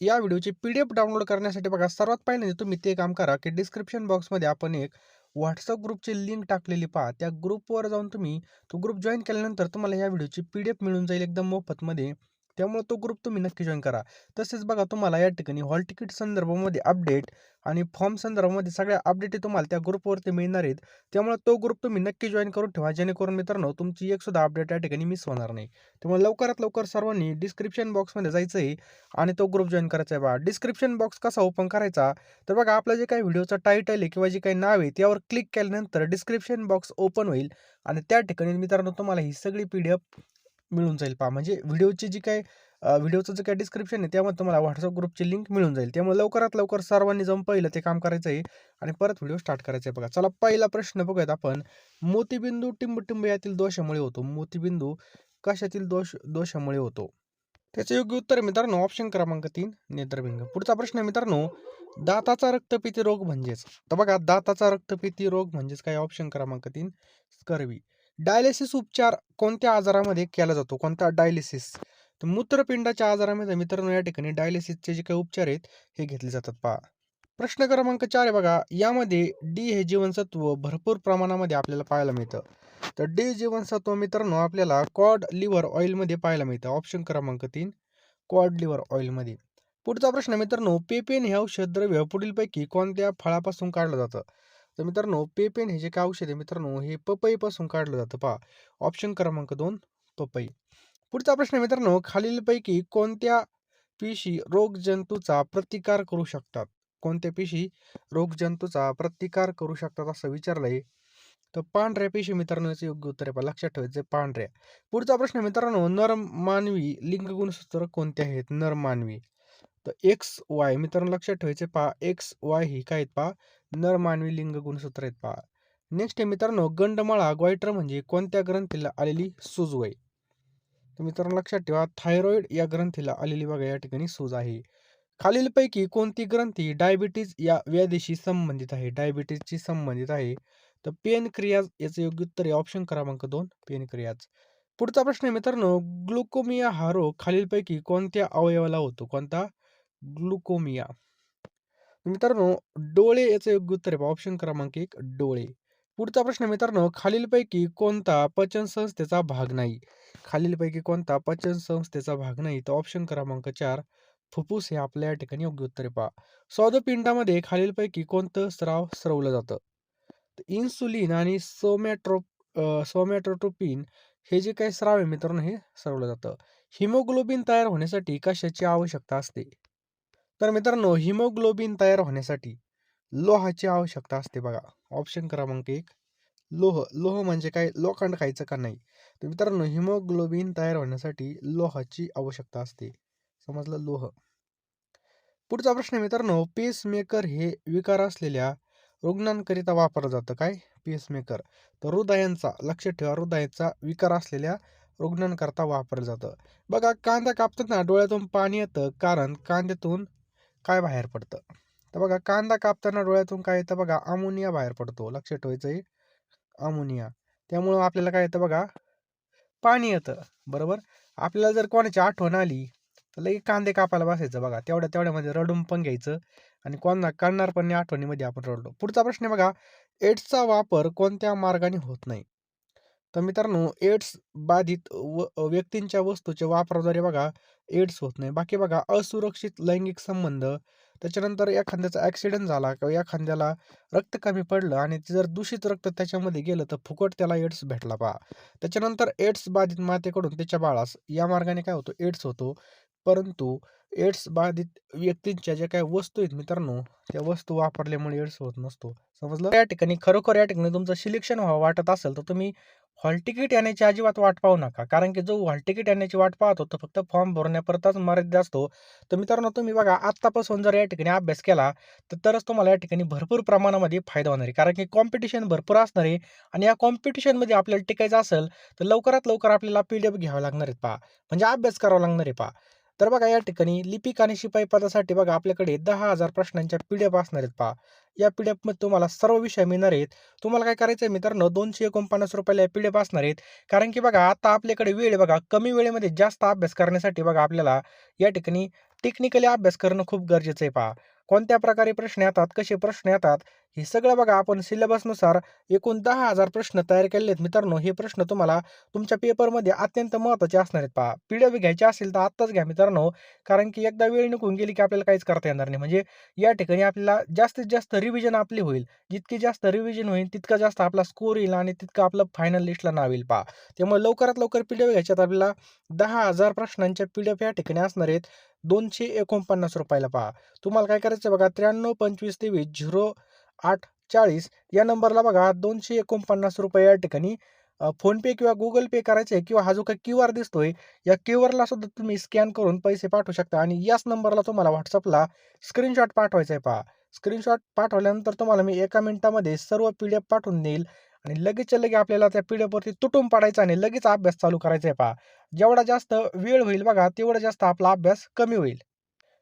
या व्हिडिओची PDF download करण्यासाठी बघा सर्वात पहिल्यांदा तुम्ही ते काम करा, की डिस्क्रिप्शन बॉक्समध्ये आपण एक व्हॉट्सअप ग्रुपची लिंक टाकलेली पहा. त्या ग्रुपवर जाऊन तुम्ही तो ग्रुप जॉईन केल्यानंतर तुम्हाला या व्हिडिओची पी-डी-एफ मिळून जाईल एकदम मोफतमध्ये. त्यामुळे तो ग्रुप तुम्ही नक्की जॉईन करा. तसेच बघा तुम्हाला या ठिकाणी हॉल तिकीट संदर्भामध्ये अपडेट आणि फॉर्म संदर्भामध्ये सगळ्या अपडेटी तुम्हाला त्या ग्रुपवरती मिळणार आहेत. त्यामुळे तो ग्रुप तुम्ही नक्की जॉईन करून ठेवा. जेणेकरून मित्रांनो तुमची एकसुद्धा अपडेट या ठिकाणी मिस होणार नाही. त्यामुळे लवकरात लवकर सर्वांनी डिस्क्रिप्शन बॉक्समध्ये जायचं आहे आणि तो ग्रुप जॉईन करायचा आहे बा डिस्क्रिप्शन बॉक्स कसा ओपन करायचा? तर बघा आपला जे काही व्हिडिओचं टायटल आहे किंवा जे काही नाव आहे त्यावर क्लिक केल्यानंतर डिस्क्रिप्शन बॉक्स ओपन होईल आणि त्या ठिकाणी मित्रांनो तुम्हाला ही सगळी पी-डी-एफ मिळून जाईल पहा. म्हणजे व्हिडिओची जी काय व्हिडिओचं जे काही डिस्क्रिप्शन आहे त्यामध्ये तुम्हाला व्हॉट्सअप ग्रुपची लिंक मिळून जाईल. त्यामुळे लवकरात लवकर सर्वांनी जाऊन पहिलं ते काम करायचं आहे आणि परत व्हिडिओ स्टार्ट करायचा आहे बघा. चला पहिला प्रश्न बघूयात आपण. मोतीबिंदू टिंबटिंब यातील दोषामुळे होतो. मोतीबिंदू कशातील दोष दोषामुळे होतो? त्याचं योग्य उत्तर मित्रांनो ऑप्शन क्रमांक तीन नेत्रभिंग. पुढचा प्रश्न मित्रांनो, दाताचा रक्तपिती रोग म्हणजेच? तर बघा दाताचा रक्तपिती रोग म्हणजेच काय? ऑप्शन क्रमांक तीन स्कर्वी. डायलिसिस उपचार कोणत्या आजारामध्ये केला जातो? कोणता डायलिसिस? तर मूत्रपिंडाच्या आजारामध्ये मित्रांनो या ठिकाणी डायलिसिसचे जे काही उपचार आहेत हे घेतले जातात पहा. प्रश्न क्रमांक चार आहे बघा. यामध्ये डी हे जीवनसत्व भरपूर प्रमाणामध्ये आपल्याला पाहायला मिळतं. तर डी जीवनसत्व मित्रांनो आपल्याला कॉड लिव्हर ऑइलमध्ये पाहायला मिळतं. ऑप्शन क्रमांक तीन कॉड लिव्हर ऑइलमध्ये. पुढचा प्रश्न मित्रांनो, पेपेन हे औषध द्रव्य पुढीलपैकी कोणत्या फळापासून काढलं जातं? तर मित्रांनो पेपेन हे जे काही औषध आहे मित्रांनो हे पपईपासून काढलं जातं पहा. ऑप्शन क्रमांक दोन पपई. पुढचा प्रश्न मित्रांनो, खालीलपैकी कोणत्या पेशी रोगजंतूचा प्रतिकार करू शकतात? कोणत्या पेशी रोगजंतूचा प्रतिकार करू शकतात असं विचारलंय. तर पांढऱ्या पेशी मित्रांनो याचं योग्य उत्तर आहे लक्षात ठेवायचं पांढऱ्या. पुढचा प्रश्न मित्रांनो, नर मानवी लिंग गुणसूत्र कोणते आहेत? नर मानवी. तर एक्स, वाय मित्रांनो लक्षात ठेवायचे पहा एक्स, वाय ही काय आहेत पहा नर मानवी लिंग गुणसूत्र आहेत पहा. नेक्स्ट आहे मित्रांनो, गंडमाळा ग्वायटर म्हणजे कोणत्या ग्रंथीला आलेली सूज वय तर मित्रांनो लक्षात ठेवा थायरॉइड या ग्रंथीला आलेली बघा या ठिकाणी सूज आहे. खालीलपैकी कोणती ग्रंथी डायबिटीज या व्याधीशी संबंधित आहे? डायबिटीजशी संबंधित आहे. तर पेन क्रियाज याचं योग्य उत्तर आहे ऑप्शन क्रमांक दोन पेन क्रियाज पुढचा प्रश्न आहे मित्रांनो, ग्लुकोमिया हा रोग खालीलपैकी कोणत्या अवयवाला होतो? कोणता? ग्लुकोमिया. मित्रांनो डोळे याचं योग्य उत्तर आहे ऑप्शन क्रमांक एक डोळे. पुढचा प्रश्न मित्रांनो, खालीलपैकी कोणता पचन संस्थेचा भाग नाही? खालीलपैकी कोणता पचन संस्थेचा भाग नाही? तर ऑप्शन क्रमांक चार फुफ्फुस हे आपल्या या ठिकाणी योग्य उत्तर आहे पहा. स्वादुपिंडामध्ये खालीलपैकी कोणतं स्राव स्रवलं जातं? इन्सुलिन आणि सोमॅट्रो अ, हे जे काही स्राव आहे मित्रांनो हे स्रवलं जातं. हिमोग्लोबिन तयार होण्यासाठी कशाची आवश्यकता असते? तर मित्रांनो हिमोग्लोबिन तयार होण्यासाठी लोहाची आवश्यकता असते बघा. ऑप्शन क्रमांक एक लोह. लोह म्हणजे काय? लोखंड खायचं का नाही? तर मित्रांनो हिमोग्लोबिन तयार होण्यासाठी लोहाची आवश्यकता असते. समजलं लोह. पुढचा प्रश्न आहे मित्रांनो, पेसमेकर हे विकार असलेल्या रुग्णांकरिता वापरलं जातं. काय? पेसमेकर. तर हृदयांचा लक्ष ठेवा हृदयाचा विकार असलेल्या रुग्णांकरता वापरलं जातं. बघा कांदा कापताना डोळ्यातून पाणी येतं कारण कांद्यातून काय बाहेर पडतं? तर बघा कांदा कापताना डोळ्यातून काय येतं बघा अमोनिया बाहेर पडतो. लक्षात ठेवायचं आहे अमोनिया. त्यामुळं आपल्याला काय येतं बघा पाणी येतं. बरोबर? आपल्याला जर कोणाची आठवण आली तर लगेच कांदे कापायला बसायचं बघा. तेवढ्या तेवढ्यामध्ये रडून पण घ्यायचं आणि कोणा कळणार पण आठवणीमध्ये आपण रडलो. पुढचा प्रश्न बघा, एड्सचा वापर कोणत्या मार्गाने होत नाही? तर मित्रांनो एड्स बाधित व व्यक्तींच्या वस्तूच्या वापराद्वारे बघा एड्स होत नाही. बाकी बघा असुरक्षित लैंगिक संबंध, त्याच्यानंतर एखाद्याचा ॲक्सिडेंट झाला किंवा एखाद्याला रक्त कमी पडलं आणि ते जर दूषित रक्त त्याच्यामध्ये गेलं तर फुकट त्याला एड्स भेटला पहा. त्याच्यानंतर एड्स बाधित मातेकडून त्याच्या बाळास या मार्गाने काय होतं एड्स होतो. परंतु एड्स बाधित व्यक्तींच्या ज्या काही वस्तू आहेत मित्रांनो त्या वस्तू वापरल्यामुळे एड्स होत नसतो. समजलं? या ठिकाणी खरोखर या ठिकाणी तुमचं सिलेक्शन व्हावं वाटत असेल तर तुम्ही हॉल तिकीट येण्याची अजिबात वाट पाहू नका. कारण की जो हॉल तिकीट येण्याची वाट पाहतो तो फक्त फॉर्म भरण्यापुरताच मर्यादित असतो. तर मित्रांनो तुम्ही बघा आत्तापासून जर या ठिकाणी अभ्यास केला तर तरच तुम्हाला या ठिकाणी भरपूर प्रमाणामध्ये फायदा होणार आहे. कारण की कॉम्पिटिशन भरपूर असणार आहे आणि या कॉम्पिटिशनमध्ये आपल्याला टिकायचं असेल तर लवकरात लवकर आपल्याला पी-डी-एफ घ्यावं लागणार आहेत पहा. म्हणजे अभ्यास करावा लागणार आहे पहा. तर बघा या ठिकाणी लिपिक आणि शिपाई पदासाठी बघा आपल्याकडे दहा हजार प्रश्नांच्या पी-डी-एफ असणार आहेत पहा. या पी-डी-एफमध्ये तुम्हाला सर्व विषय मिळणार आहेत. तुम्हाला काय करायचं आहे मित्रांनो ₹249 ला पी-डी-एफ असणार आहेत. कारण की बघा आता आपल्याकडे वेळ बघा कमी वेळेमध्ये जास्त अभ्यास करण्यासाठी बघा आपल्याला या ठिकाणी टेक्निकली अभ्यास करणं खूप गरजेचं आहे पहा. कोणत्या प्रकारे प्रश्न येतात, कसे प्रश्न येतात, हे सगळं बघा आपण सिलेबसनुसार एकूण दहा हजार प्रश्न तयार केले आहेत मित्रांनो. हे प्रश्न तुम्हाला तुमच्या पेपरमध्ये अत्यंत महत्त्वाचे असणार आहेत पहा. पी-डी-एफ असेल तर आत्ताच घ्या मित्रांनो. कारण की एकदा वेळ निघून गेली की आपल्याला काहीच करता येणार नाही. म्हणजे या ठिकाणी आपल्याला जास्तीत जास्त रिव्हिजन आपली होईल. जितकी जास्त रिव्हिजन होईल तितका जास्त आपला स्कोर येईल आणि तितकं आपलं फायनल लिस्टला नाव येईल पहा. त्यामुळे लवकरात लवकर पी-डी-एफ घ्यायच्यात आपल्याला 10,000 प्रश्नांच्या पी-डी-एफ या ठिकाणी असणार आहेत. दोनशे एकोणपन्नास रुपयाला पहा. तुम्हाला काय करायचं बघा त्र्याण्णव पंचवीस तेवीस झिरो आठ चाळीस या नंबरला बघा ₹249 या ठिकाणी फोनपे किंवा गुगल पे करायचं आहे किंवा हा जो काही क्यू आर दिसतोय, या क्यू आरला सुद्धा तुम्ही स्कॅन करून पैसे पाठवू शकता आणि याच नंबरला तुम्हाला व्हॉट्सअपला स्क्रीनशॉट पाठवायचा आहे पहा. स्क्रीनशॉट पाठवल्यानंतर तुम्हाला मी एका मिनिटामध्ये सर्व पी-डी-एफ पाठवून देईल आणि लगेचच्या लगे आपल्याला त्या पी-डी-एफवरती तुटून पाडायचं आणि लगेच अभ्यास चालू करायचा आहे पहा. जेवढा जास्त वेळ होईल बघा, तेवढा जास्त आपला अभ्यास कमी होईल.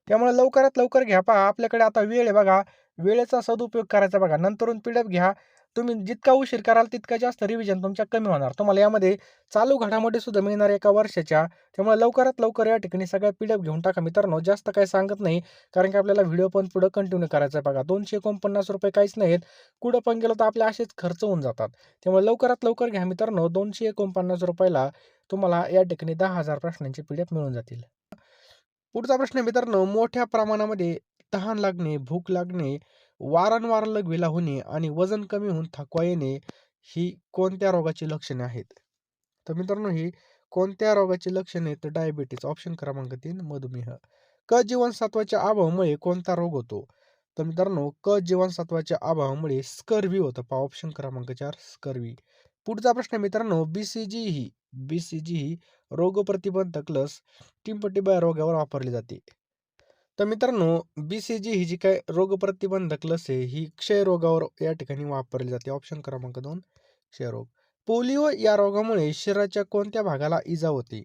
त्यामुळे लवकरात लवकर घ्या पहा. आपल्याकडे आता वेळ आहे बघा. वेळेचा सदुपयोग करायचा बघा. नंतरून पी घ्या. तुम्ही जितका उशीर कराल तितका जास्त रिव्हिजन तुमच्या कमी होणार. तुम्हाला यामध्ये चालू घडामोडी सुद्धा मिळणार एका वर्षाच्या. त्यामुळे लवकरात लवकर या ठिकाणी सगळ्या पीडप घेऊन टाका मित्रांनो. जास्त काही सांगत नाही. कारण की आपल्याला व्हिडिओ पण पुढं कंटिन्यू करायचा आहे बघा. ₹249 काहीच नाहीत. कुठं पण गेलो तर आपले असेच खर्च होऊन जातात. त्यामुळे लवकरात लवकर घ्या मित्रांनो. ₹249 ला तुम्हाला या ठिकाणी 10,000 प्रश्नांचे पी मिळून जातील. पुढचा प्रश्न मित्रांनो, मोठ्या प्रमाणामध्ये तहान लागणे, भूक लागणे, वारंवार लघवीला होणे आणि वजन कमी होऊन थकवा येणे ही कोणत्या रोगाची लक्षणे आहेत? तर मित्रांनो ही कोणत्या रोगाची लक्षणे तर डायबिटीज ऑप्शन क्रमांक तीन मधुमेह. क जीवनसत्वाच्या अभावामुळे कोणता रोग होतो? तर मित्रांनो क जीवनसत्वाच्या अभावामुळे स्कर्वी होतं पहा ऑप्शन क्रमांक चार स्कर्वी पुढचा प्रश्न मित्रांनो बीसीजी ही बीसीजी ही रोगप्रतिबंधक लस टिंपटिबा रोगावर वापरली जाते. तर मित्रांनो बी सी जी ही जी काय रोगप्रतिबंधक लस आहे ही क्षयरोगावर या ठिकाणी वापरली जाते. ऑप्शन क्रमांक दोन क्षयरोग. पोलिओ या रोगामुळे शरीराच्या कोणत्या भागाला इजा होते?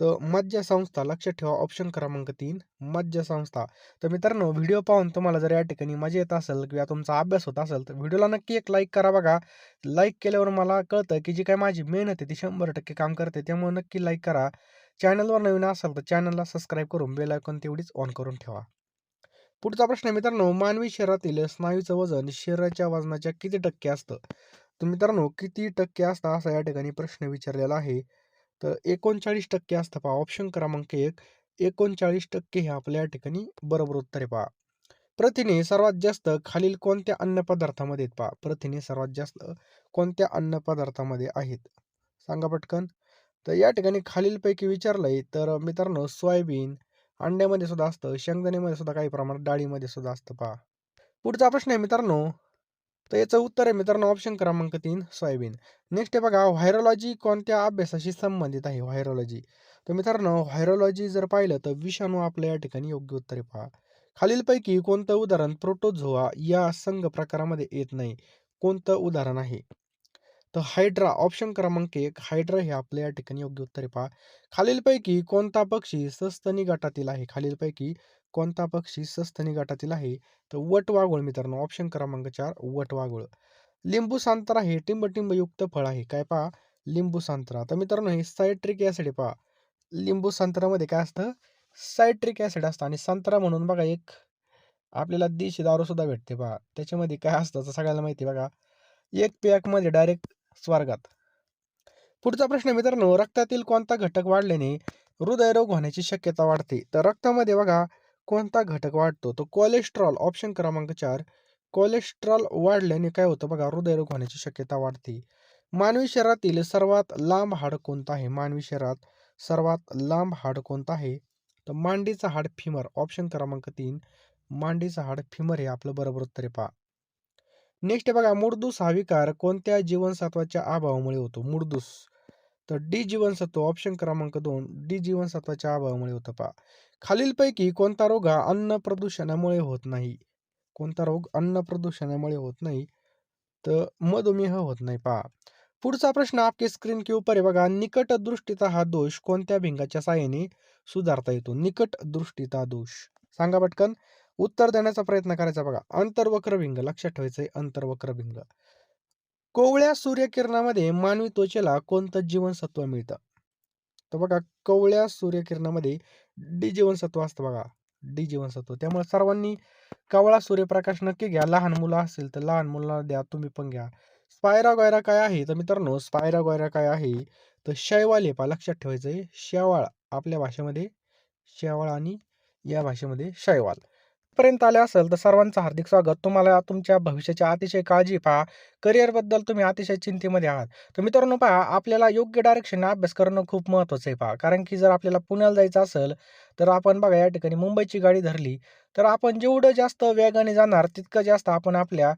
तर मज्जासंस्था लक्षात ठेवा ऑप्शन क्रमांक 3 मज्जासंस्था. तर मित्रांनो व्हिडिओ पाहून तुम्हाला जर या ठिकाणी मजा येत असेल किंवा तुमचा अभ्यास होत असेल तर व्हिडिओला नक्की एक लाईक करा बघा. लाईक केल्यावर मला कळतं की जी काय माझी मेहनत आहे ती 100% काम करते. त्यामुळे नक्की लाईक करा. चॅनलवर नवीन असाल तर चॅनलला सबस्क्राईब करून बेल आयकॉन तेवढीच ऑन करून ठेवा. पुढचा प्रश्न मित्रांनो मानवी शरीरातील स्नायूचं वजन शरीराच्या वजनाच्या किती टक्के असतं? तर मित्रांनो किती टक्के असतं असा या ठिकाणी प्रश्न विचारलेला आहे. तर 39% असतं पहा ऑप्शन क्रमांक 1 39% हे आपल्या या ठिकाणी बरोबर उत्तर आहे पहा. प्रथिने सर्वात जास्त खालील कोणत्या अन्नपदार्थामध्ये आहेत पहा. प्रथिने सर्वात जास्त कोणत्या अन्नपदार्थामध्ये आहेत? सांगा पटकन. तर या ठिकाणी खालीलपैकी विचारलंय तर मित्रांनो सोयाबीन, अंड्यामध्ये सुद्धा असतं, शेंगदाण्यामध्ये सुद्धा काही प्रमाणात, डाळीमध्ये सुद्धा असतं पहा. पुढचा प्रश्न आहे मित्रांनो, तर याचं उत्तर आहे मित्रांनो ऑप्शन क्रमांक तीन सोयाबीन. नेक्स्ट आहे बघा व्हायरोलॉजी कोणत्या अभ्यासाशी संबंधित आहे? व्हायरोलॉजी. तर मित्रांनो व्हायरोलॉजी जर पाहिलं तर विषाणू आपलं या ठिकाणी योग्य उत्तर आहे पहा. खालीलपैकी कोणतं उदाहरण प्रोटोझोआ या संघ प्रकारामध्ये येत नाही? कोणतं उदाहरण आहे? तर हायड्रा ऑप्शन क्रमांक एक हायड्रा हे आपल्या या ठिकाणी योग्य उत्तर आहे पहा. खालीलपैकी कोणता पक्षी सस्तनी गटातील आहे? खालीलपैकी कोणता पक्षी सस्तनी गटातील आहे? तर वटवाघूळ मित्रांनो ऑप्शन क्रमांक चार वटवाघूळ. लिंबू संत्रा हे टिंबटिंबयुक्त फळ आहे. काय पहा? लिंबू संत्रा. तर मित्रांनो हे सायट्रिक ॲसिड आहे पहा. लिंबू संत्रामध्ये काय असतं? सायट्रिक ॲसिड असतं आणि संत्रा म्हणून बघा एक आपल्याला देशी दारूसुद्धा भेटते पहा. त्याच्यामध्ये काय असतं तर सगळ्याला माहिती आहे बघा. एक पॅकमध्ये डायरेक्ट स्वर्गात. पुढचा प्रश्न मित्रांनो रक्तातील कोणता घटक वाढल्याने हृदयरोग होण्याची शक्यता वाढते? तर रक्तामध्ये बघा कोणता घटक वाढतो? तर कोलेस्ट्रॉल ऑप्शन क्रमांक चार कोलेस्ट्रॉल वाढल्याने काय होतं बघा हृदयरोग होण्याची शक्यता वाढते. मानवी शरीरातील सर्वात लांब हाड कोणतं आहे? मानवी शरीरात सर्वात लांब हाड कोणतं आहे? तर मांडीचं हाड फिमर ऑप्शन क्रमांक तीन मांडीचं हाड फिमर हे आपलं बरोबर उत्तर आहे पहा. नेक्स्ट बघा मुडदूस हा विकार कोणत्या जीवनसत्वाच्या अभावामुळे होतो? मुडदूस. तर डी जीवनसत्व ऑप्शन क्रमांक दोन डी जीवनसत्वाच्या अभावामुळे होतं पहा. खालीलपैकी कोणता रोग हा अन्न प्रदूषणामुळे होत नाही? कोणता रोग अन्न प्रदूषणामुळे होत नाही? तर मधुमेह होत नाही पहा. पुढचा प्रश्न आपके स्क्रीन के ऊपर आहे बघा निकट दृष्टीचा हा दोष कोणत्या भिंगाच्या साहाय्याने सुधारता येतो? निकट दृष्टीचा दोष. सांगा पटकन. उत्तर देण्याचा प्रयत्न करायचा बघा. अंतर्वक्रभिंग लक्षात ठेवायचंय अंतर्वक्रभिंग कोवळ्या सूर्यकिरणामध्ये मानवी त्वचेला कोणतं जीवनसत्व मिळतं? तर बघा कवळ्या सूर्यकिरणामध्ये डी जीवनसत्व असतं बघा. डी जीवनसत्व. त्यामुळे सर्वांनी कवळा सूर्यप्रकाश नक्की घ्या. लहान मुलं असेल तर लहान मुलांना द्या तुम्ही पण घ्या. स्पायरा गोयरा काय आहे? तर मित्रांनो स्पायरा गोयरा काय आहे? तर शैवाल हे लक्षात ठेवायचं आहे शेवाळ आपल्या भाषेमध्ये शेवाळ आणि या भाषेमध्ये शैवाल. पर्यंत आले असेल तर सर्वांचं हार्दिक स्वागत. तुम्हाला तुमच्या भविष्याची अतिशय काळजी पहा. करिअरबद्दल तुम्ही अतिशय चिंतेमध्ये आहात. तर मित्रांनो पहा आपल्याला योग्य डायरेक्शन अभ्यास करणं खूप महत्त्वाचं आहे पहा. कारण की जर आपल्याला पुण्याला जायचं असेल तर आपण बघा या ठिकाणी मुंबईची गाडी धरली तर आपण जेवढं जास्त वेगाने जाणार तितकं जास्त आपण आपल्या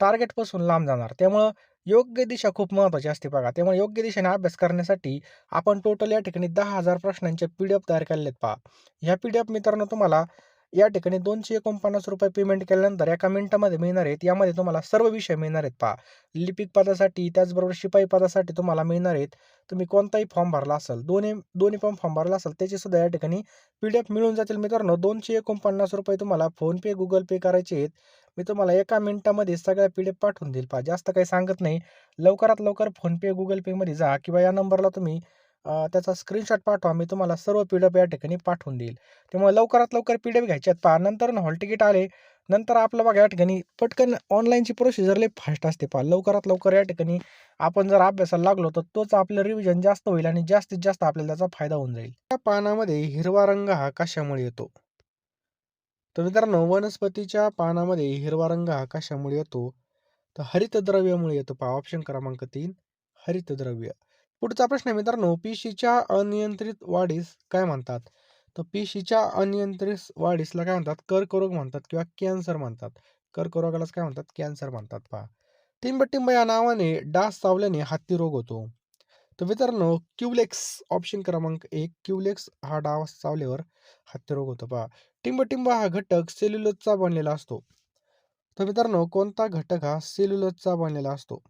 टार्गेटपासून लांब जाणार. त्यामुळं योग्य दिशा खूप महत्त्वाची असते बघा. त्यामुळे योग्य दिशेने अभ्यास करण्यासाठी आपण टोटल या ठिकाणी दहा हजार प्रश्नांचे पी डी एफ तयार केलेत पहा. ह्या पी डी एफ मित्रांनो तुम्हाला या ठिकाणी दोनशे एकोणपन्नास रुपये पेमेंट केल्यानंतर एका मिनिटामध्ये मिळणार आहेत. यामध्ये तुम्हाला सर्व विषय मिळणार आहेत. पहा लिपिक पदासाठी त्याचबरोबर शिपाई पदासाठी तुम्हाला मिळणार आहेत. तुम्ही कोणताही फॉर्म भरला असेल दोन्ही दोन्ही पण फॉर्म भरला असेल त्याचे सुद्धा या ठिकाणी पी डी एफ मिळून जातील मित्रांनो. दोनशे एकोणपन्नास रुपये तुम्हाला फोनपे गुगल पे करायचे आहेत. मी तुम्हाला एका मिनिटामध्ये सगळ्या पी डी एफ पाठवून देईल. पहा जास्त काही सांगत नाही. लवकरात लवकर फोनपे गुगल पेमध्ये जा किंवा या नंबरला तुम्ही त्याचा स्क्रीनशॉट पाठवा मी तुम्हाला सर्व पी डी एफ या ठिकाणी पाठवून देईल. त्यामुळे लवकरात लवकर पी डी एफ घ्यायचे आहेत. पहा नंतर हॉल तिकीट आले. नंतर आपलं बघा या ठिकाणी पटकन ऑनलाईनची प्रोसिजर लई फास्ट असते. पहा लवकरात लवकर या ठिकाणी आपण जर अभ्यासाला लागलो तर तोच आपलं रिव्हिजन जास्त होईल आणि जास्तीत जास्त आपल्याला त्याचा फायदा होऊन जाईल. त्या पानामध्ये हिरवा रंग हा कशामुळे येतो? तर मित्रांनो वनस्पतीच्या पानामध्ये हिरवा रंग हा कशामुळे येतो? तर हरितद्रव्यामुळे येतो. पहा ऑप्शन क्रमांक तीन हरितद्रव्य. पुढचा प्रश्न मित्रांनो पेशीच्या अनियंत्रित वाढीस काय म्हणतात? तर पेशीच्या अनियंत्रित वाढीसला काय म्हणतात? कर्करोग म्हणतात किंवा कॅन्सर म्हणतात. कर्करोगालाच काय म्हणतात? कॅन्सर म्हणतात. पहा. टिंबटिंब या नावाने डास चावल्याने हत्ती रोग होतो. तर मित्रांनो क्युलेक्स ऑप्शन क्रमांक एक क्युलेक्स हा डास चावल्यावर हत्ती रोग होतो. पहा. टिंबटिंब हा घटक सेल्युलोजचा बनलेला असतो. तर मित्रांनो कोणता घटक हा सेल्युलोजचा बनलेला असतो?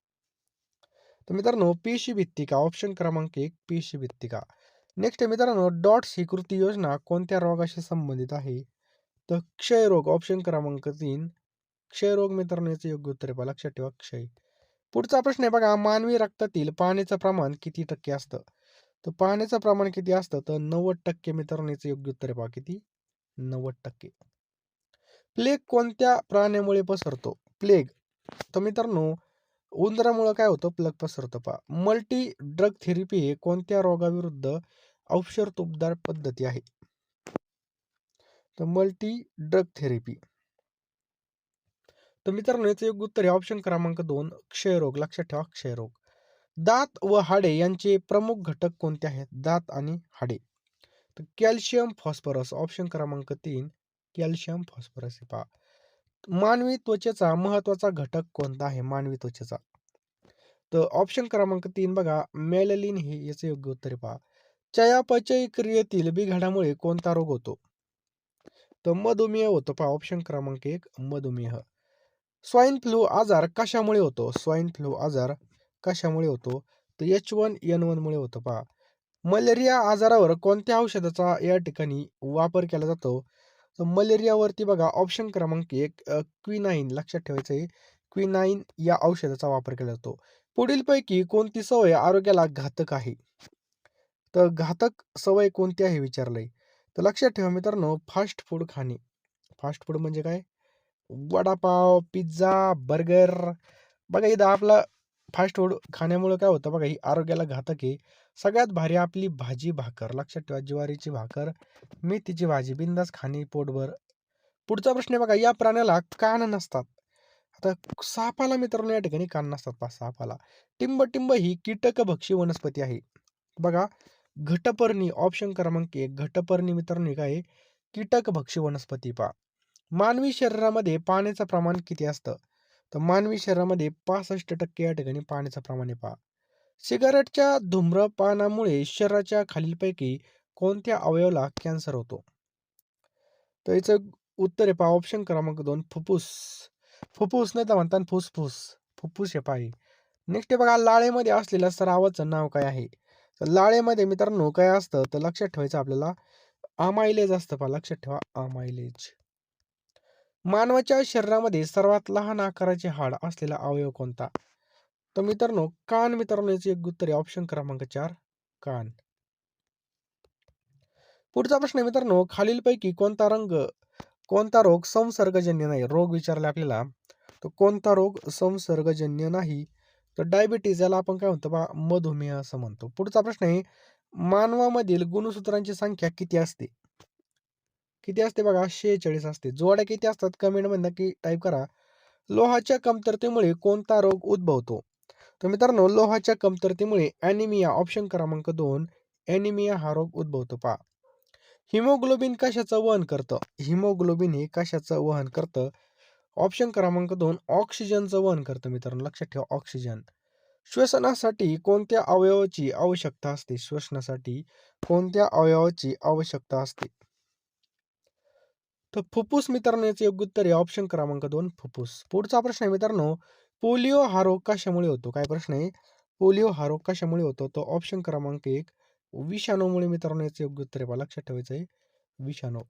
तर मित्रांनो पेशी भित्तिका ऑप्शन क्रमांक एक पेशी भित्तिका नेक्स्ट मित्रांनो डॉट्स ही कृती योजना कोणत्या रोगाशी संबंधित आहे? तर क्षयरोग ऑप्शन क्रमांक तीन. क्षयरोग मित्रांनो याचं योग्य उत्तर आहे लक्षात ठेवा क्षय. पुढचा प्रश्न आहे बघा मानवी रक्तातील पाण्याचं प्रमाण किती टक्के असतं? तर पाण्याचं प्रमाण किती असतं? तर नव्वद टक्के मित्रांनो याचं योग्य उत्तर आहे पहा किती? नव्वद टक्के. प्लेग कोणत्या प्राण्यामुळे पसरतो? प्लेग तर मित्रांनो उंदरामुळे काय होतं? प्लग पसरतं पा मल्टी ड्रग थेरपी हे कोणत्या रोगाविरुद्ध औषध उपचार पद्धती आहे? तर मल्टी ड्रग थेरपी. तर मित्रांनो याचं योग्य उत्तर आहे. ऑप्शन क्रमांक दोन क्षयरोग. लक्षात ठेवा क्षयरोग. दात व हाडे यांचे प्रमुख घटक कोणते आहेत? दात आणि हाडे. तर कॅल्शियम फॉस्फरस. ऑप्शन क्रमांक तीन कॅल्शियम फॉस्फरस हे पहा. मानवी त्वचेचा महत्त्वाचा घटक कोणता आहे? मानवी त्वचेचा. तर ऑप्शन क्रमांक तीन बघा मेलेलिन हे याचे योग्य उत्तर पहा. चयापचय क्रियेतील बिघाडामुळे कोणता रोग होतो? तर मधुमेह होतो पहा ऑप्शन क्रमांक एक मधुमेह. स्वाईन फ्लू आजार कशामुळे होतो? स्वाईन फ्लू आजार कशामुळे होतो? तर एच वन एन वन मुळे होतो पहा. मलेरिया आजारावर कोणत्या औषधाचा या ठिकाणी वापर केला जातो? तर मलेरियावरती बघा ऑप्शन क्रमांक एक क्विनाईन लक्षात ठेवायचं आहे. क्विनाईन या औषधाचा वापर केला जातो. पुढीलपैकी कोणती सवय आरोग्याला घातक आहे? तर घातक सवय कोणती आहे विचारलंय? तर लक्षात ठेवा मित्रांनो फास्ट फूड खाणे. फास्ट फूड म्हणजे काय? वडापाव पिझ्झा बर्गर बघा इथं आपला फास्ट फूड खाण्यामुळं काय होतं बघा ही आरोग्याला घातक आहे. सगळ्यात भारी आपली भाजी भाकर. लक्षात ठेवा ज्वारीची भाकर मेथीची भाजी बिंदास खाणे पोटभर. पुढचा प्रश्न आहे बघा या प्राण्याला कान नसतात. आता सापाला मित्रांनो या ठिकाणी कान नसतात पा सापाला. टिंब टिंब ही कीटकभक्षी वनस्पती आहे. बघा घटपर्णी ऑप्शन क्रमांक एक घटपर्णी मित्रांनो काय कीटकभक्षी वनस्पती पा मानवी शरीरामध्ये पाण्याचं प्रमाण किती असतं? तर मानवी शरीरामध्ये पासष्ट टक्के या ठिकाणी पाण्याचं प्रमाण आहे पहा. सिगारेटच्या धूम्रपानामुळे शरीराच्या खालीलपैकी कोणत्या अवयवाला कॅन्सर होतो? तर याचं उत्तर आहे पहा ऑप्शन क्रमांक दोन फुफ्फुस. फुफ्फुस नाही तर म्हणतात फुसफुस. फुफ्फुस हे. पाय नेक्स्ट बघा लाळेमध्ये असलेल्या सरावाचं नाव काय आहे? तर लाळेमध्ये मित्रांनो काय असतं? तर लक्षात ठेवायचं आपल्याला आमायलेज असतं पहा लक्षात ठेवा आमायलेज मानवाच्या शरीरामध्ये सर्वात लहान आकाराचे हाड असलेला अवयव कोणता? तर मित्रांनो कान मित्रांनो याचे एक उत्तर आहे ऑप्शन क्रमांक चार कान. पुढचा प्रश्न आहे मित्रांनो खालीलपैकी कोणता रंग कोणता रोग संसर्गजन्य नाही? रोग विचारला आपल्याला. तर कोणता रोग संसर्गजन्य नाही? तर डायबिटीज याला आपण काय म्हणतो बा? मधुमेह असं म्हणतो. पुढचा प्रश्न आहे मानवामधील गुणसूत्रांची संख्या किती असते? किती असते बघा शेहेचाळीस असते. जोड्या किती असतात कमेंटमध्ये नक्की टाईप करा. लोहाच्या कमतरतेमुळे कोणता रोग उद्भवतो? तर मित्रांनो लोहाच्या कमतरतेमुळे ॲनिमिया ऑप्शन क्रमांक दोन ॲनिमिया हा रोग उद्भवतो पहा. हिमोग्लोबिन कशाचं वहन करतं? हिमोग्लोबिन हे कशाचं वहन करतं? ऑप्शन क्रमांक दोन ऑक्सिजनचं वहन करतं मित्रांनो. लक्षात ठेवा ऑक्सिजन श्वसनासाठी कोणत्या अवयवाची आवश्यकता असते? श्वसनासाठी कोणत्या अवयवाची आवश्यकता असते? तर फुफ्फुस मित्रांनो याचे योग्य उत्तर आहे. ऑप्शन क्रमांक दोन फुफ्फुस पुढचा प्रश्न आहे मित्रांनो पोलिओ हा रोग कशामुळे होतो? काय प्रश्न आहे? पोलिओ हा रोग कशामुळे होतो? तो ऑप्शन क्रमांक एक विषाणूमुळे मित्रांनो याचे योग्य उत्तर आहे लक्षात ठेवायचं आहे. विषाणू.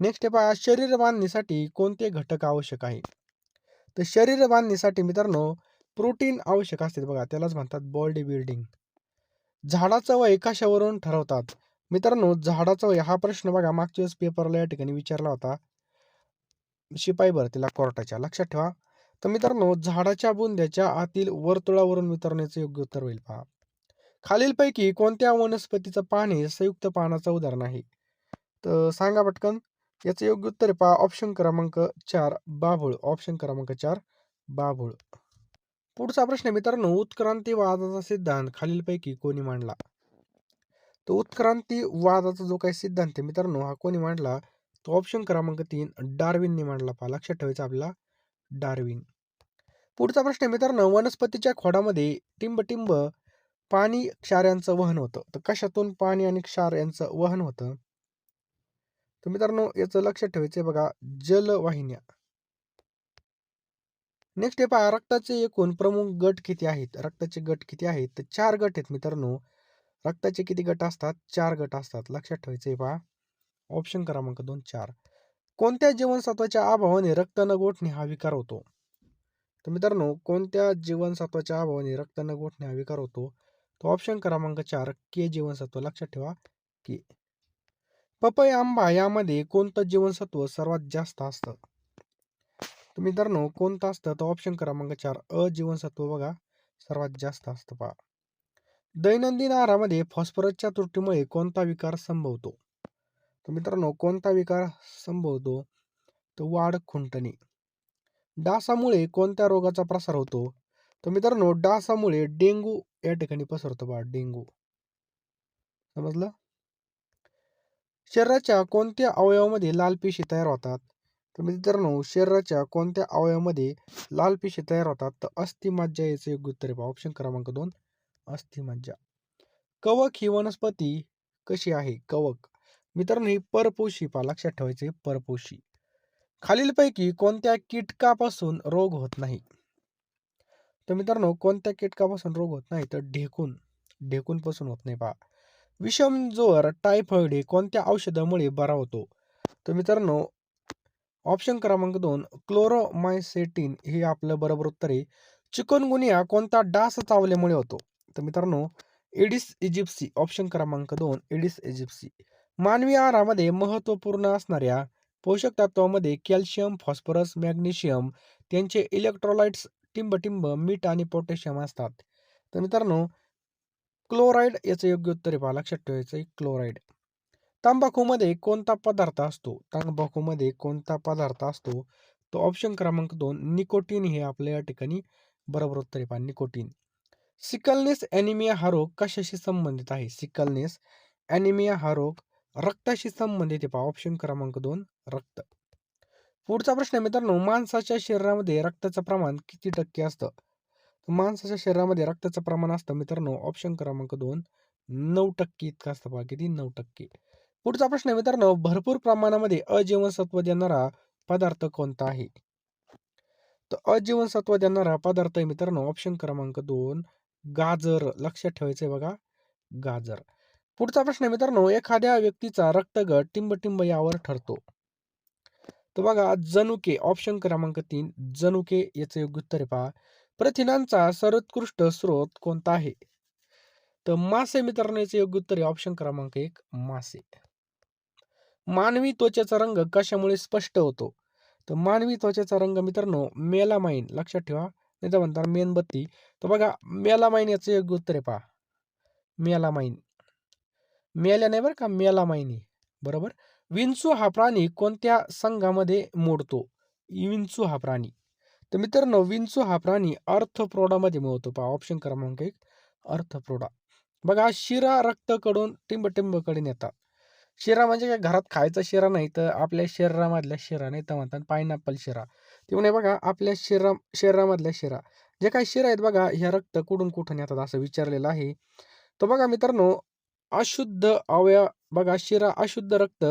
नेक्स्ट आहे पहा शरीर बांधणीसाठी कोणते घटक आवश्यक आहे? तर शरीर बांधणीसाठी मित्रांनो प्रोटीन आवश्यक असते बघा. त्यालाच म्हणतात बॉडी बिल्डिंग. झाडाचं वय कशावरून ठरवतात? मित्रांनो झाडाचा हा प्रश्न बघा मागच्या वेळेस पेपरला या ठिकाणी विचारला होता. शिपाई भरतीला कोर्टाच्या लक्षात ठेवा. तर मित्रांनो झाडाच्या बुंद्याच्या आतील वर्तुळावरून मित्रांनो याचं योग्य उत्तर होईल पहा. खालीलपैकी कोणत्या वनस्पतीचं पान हे संयुक्त पानाचं उदाहरण आहे? तर सांगा पटकन. याचं योग्य उत्तर पहा ऑप्शन क्रमांक चार बाभूळ. ऑप्शन क्रमांक चार बाभूळ. पुढचा प्रश्न मित्रांनो उत्क्रांतीवादाचा सिद्धांत खालीलपैकी कोणी मांडला? तर उत्क्रांतीवादाचा जो काही सिद्धांत आहे मित्रांनो हा कोणी मांडला? तो ऑप्शन क्रमांक तीन डार्विनने मांडला पहा. लक्षात ठेवायचा आपला डार्विन. पुढचा प्रश्न आहे मित्रांनो वनस्पतीच्या खोडामध्ये टिंब टिंब पाणी क्षार यांचं वहन होतं. तर कशातून पाणी आणि क्षार यांचं वहन होतं? तर मित्रांनो याचं लक्षात ठेवायचं बघा जलवाहिन्या. नेक्स्ट आहे पहा रक्ताचे एकूण प्रमुख गट किती आहेत? रक्ताचे गट किती आहेत? तर चार गट आहेत मित्रांनो. रक्ताचे किती गट असतात? चार गट असतात. लक्षात ठेवायचे पहा ऑप्शन क्रमांक दोन चार. कोणत्या जीवनसत्वाच्या अभावाने रक्त न गोठणे हा विकार होतो? तर मित्रांनो कोणत्या जीवनसत्वाच्या अभावाने रक्त न गोठणे हा विकार होतो? तो ऑप्शन क्रमांक चार. के जीवनसत्व. लक्षात ठेवा. के. पपई आंबा यामध्ये कोणतं जीवनसत्व सर्वात जास्त असतं? तर मित्रांनो कोणतं असतं? तर ऑप्शन क्रमांक चार. अ जीवनसत्व बघा. सर्वात जास्त असतं पहा दैनंदिन आहारामध्ये फॉस्फरसच्या त्रुटीमुळे कोणता विकार संभवतो? तर मित्रांनो कोणता विकार संभवतो? तर वाढ खुंटणे. डासामुळे कोणत्या रोगाचा प्रसार होतो? तर मित्रांनो डासामुळे डेंगू या ठिकाणी पसरतो बा डेंगू. समजलं? शरीराच्या कोणत्या अवयवामध्ये लाल पेशी तयार होतात? तर मित्रांनो शरीराच्या कोणत्या अवयवामध्ये लाल पेशी तयार होतात? तर अस्थिमज्जा याचं योग्य उत्तर आहे ऑप्शन क्रमांक दोन. अस्थिमज्जा कवक ही वनस्पती कशी आहे? कवक. मित्रांनो ही परपोशी पा लक्षात ठेवायचे परपोशी. खालीलपैकी कोणत्या कीटकापासून रोग होत नाही? तर मित्रांनो कोणत्या कीटकापासून रोग होत नाही? तर ढेकून. ढेकून पासून होत नाही पहा. विषम जोर टायफॉइड हे कोणत्या औषधामुळे बरा होतो? तर मित्रांनो ऑप्शन क्रमांक दोन क्लोरोमायसेटिन हे आपलं बरोबर उत्तर आहे. चिकनगुनिया कोणता डास चावल्यामुळे होतो? तर मित्रांनो एडिस इजिप्सी ऑप्शन क्रमांक दोन एडिस इजिप्सी मानवी आहारामध्ये महत्त्वपूर्ण असणाऱ्या पोषक तत्वामध्ये कॅल्शियम फॉस्फरस मॅग्नेशियम त्यांचे इलेक्ट्रोलाइट्स टिंबटिंब मीठ आणि पोटॅशियम असतात. तर मित्रांनो क्लोराईड याचं योग्य उत्तर आहे लक्षात ठेवायचं आहे क्लोराईड. तंबाखूमध्ये कोणता पदार्थ असतो? तंबाखूमध्ये कोणता पदार्थ असतो? तो ऑप्शन क्रमांक दोन निकोटीन हे आपल्या या ठिकाणी बरोबर उत्तर आहे पहा निकोटीन. सिकलनेस ॲनिमिया हा रोग कशाशी संबंधित आहे? सिकलनेस ॲनिमिया हा रोग रक्ताशी संबंधित आहे पहा. ऑप्शन क्रमांक दोन रक्त. पुढचा प्रश्न मित्रांनो माणसाच्या शरीरामध्ये रक्ताचं प्रमाण किती टक्के असतं? माणसाच्या शरीरामध्ये रक्ताचं प्रमाण असतं मित्रांनो ऑप्शन क्रमांक दोन नऊ टक्के इतकं असतं पहा किती? नऊ टक्के. पुढचा प्रश्न मित्रांनो भरपूर प्रमाणामध्ये अजीवनसत्व देणारा पदार्थ कोणता आहे? तर अजीवनसत्व देणारा पदार्थ आहे मित्रांनो ऑप्शन क्रमांक दोन गाजर लक्षात ठेवायचंय बघा. गाजर. पुढचा प्रश्न आहे मित्रांनो एखाद्या व्यक्तीचा रक्तगट टिंबटिंब यावर ठरतो. तर बघा जनुके ऑप्शन क्रमांक तीन जनुके याचं योग्य उत्तर आहे पहा. प्रथिनांचा सर्वोत्कृष्ट स्रोत कोणता आहे? तर मासे मित्रांनो याचं योग्य उत्तर आहे ऑप्शन क्रमांक एक मासे. मानवी त्वचेचा रंग कशामुळे स्पष्ट होतो? तर मानवी त्वचेचा रंग मित्रांनो मेलामाइन. लक्षात ठेवा. नाही तर म्हणतात मेणबत्ती. तर बघा मेलामाईन याचं योग्य उत्तर आहे पहा. मेलामाईन. मेल्या नाही बरं का मेलामाईनी बरोबर? विंचू हा प्राणी कोणत्या संघामध्ये मोडतो? विंचू हा प्राणी. तर मित्रांनो विंचू हा प्राणी अर्थप्रोडामध्ये मोडतो पहा. ऑप्शन क्रमांक एक. अर्थप्रोडा बघा शिरा रक्तकडून टिंबटिंबकडे नेतात. शिरा म्हणजे काय? घरात खायचा शिरा नाही तर आपल्या शरीरामधल्या शिरा नाही तर म्हणतात पायनॅपल शिरा. ते म्हणे बघा आपल्या शरीरा शरीरामधल्या शिरा. जे काही शिरा आहेत बघा ह्या रक्त कुठून कुठून येतात असं विचारलेलं आहे. तर बघा मित्रांनो अशुद्ध अवयव बघा शिरा अशुद्ध रक्त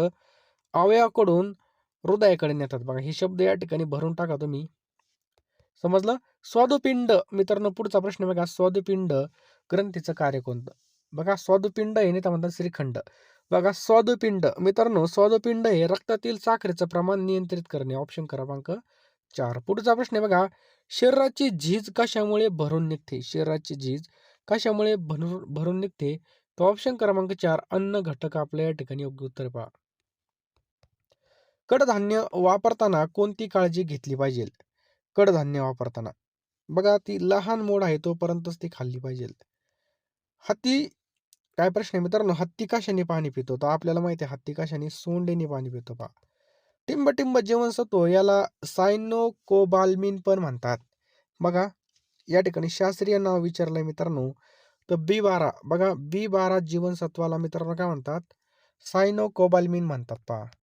अवयवाकडून हृदयाकडे नेतात बघा. हे शब्द या ठिकाणी भरून टाका तुम्ही. समजलं? स्वादुपिंड मित्रांनो पुढचा प्रश्न बघा. स्वादुपिंड ग्रंथीचं कार्य कोणतं? बघा स्वादुपिंड हे नेता म्हणतात श्रीखंड. बघा स्वादुपिंड मित्रांनो स्वादुपिंड हे रक्तातील साखरेचं प्रमाण नियंत्रित करणे. ऑप्शन क्रमांक चार. पुढचा प्रश्न आहे बघा शरीराची झीज कशामुळे भरून निघते? शरीराची झीज कशामुळे भरून भरून निघते? तर ऑप्शन क्रमांक चार अन्न घटक आपल्या या ठिकाणी योग्य उत्तर पहा. कडधान्य वापरताना कोणती काळजी घेतली पाहिजे? कडधान्य वापरताना. बघा ती लहान मोड आहे तोपर्यंतच ती खाल्ली पाहिजे. हत्ती काय प्रश्न आहे मित्रांनो? हत्ती कशाने पाणी पितो? तर आपल्याला माहिती आहे हत्ती कशाने सोंडेने पाणी पितो पहा. टिंबटिंब जीवनसत्व याला सायनोकोबाल्मिन पण म्हणतात. बघा या ठिकाणी शास्त्रीय नाव विचारलंय मित्रांनो तर बी बारा. बघा बी बारा जीवनसत्वाला मित्रांनो काय म्हणतात? सायनोकोबाल्मिन म्हणतात पहा.